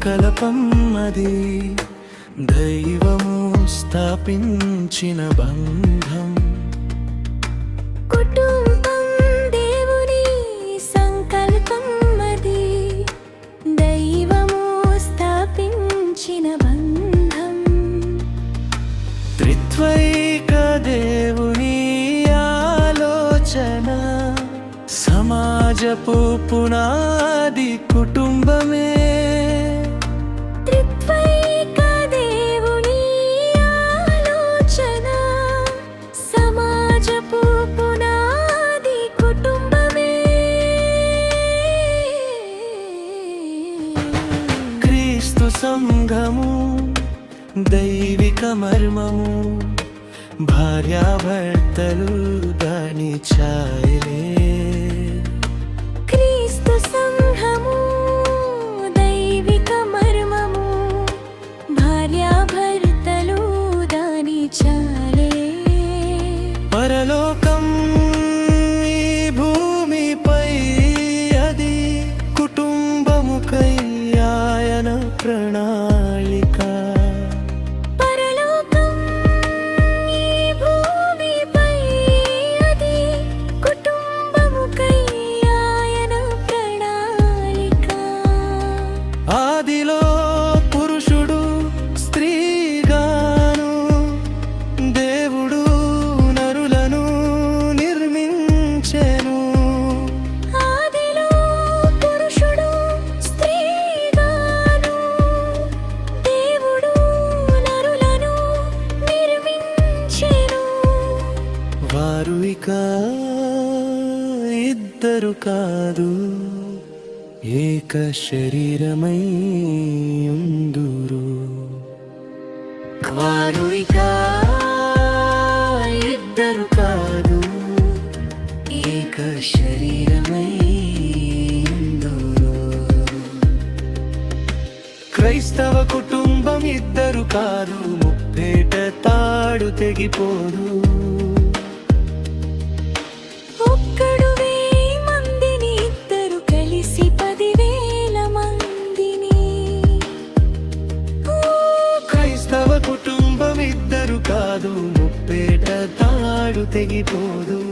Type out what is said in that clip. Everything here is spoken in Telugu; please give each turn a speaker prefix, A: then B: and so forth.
A: సంకల్పం అది దైవము స్థాపించిన బంధం.
B: కుటుంబం దేవుని సంకల్పం అది దైవము స్థాపించిన బంధం.
A: త్రిత్వైక దేవుని ఆలోచన సమాజపు పునాది సంఘము దైవిక మర్మము భార్యాభర్తలు దాని ఛాయలే.
B: క్రీస్తు సంఘము దైవిక మర్మము భార్యాభర్తలు దాని చాలే
A: పరలోకం ಪ್ರಣಾ ఇద్దరు కాదు ఏక శరీరమై ఉందురు. వారు ఇక ఇద్దరు కాదు ఏక శరీరమై క్రైస్తవ కుటుంబం ఇద్దరు కాదు ముప్పేట తాడు తెగిపోదు. కుటుంబం ఇద్దరు కాదు ముప్పేట తాడు తెగిపోదు.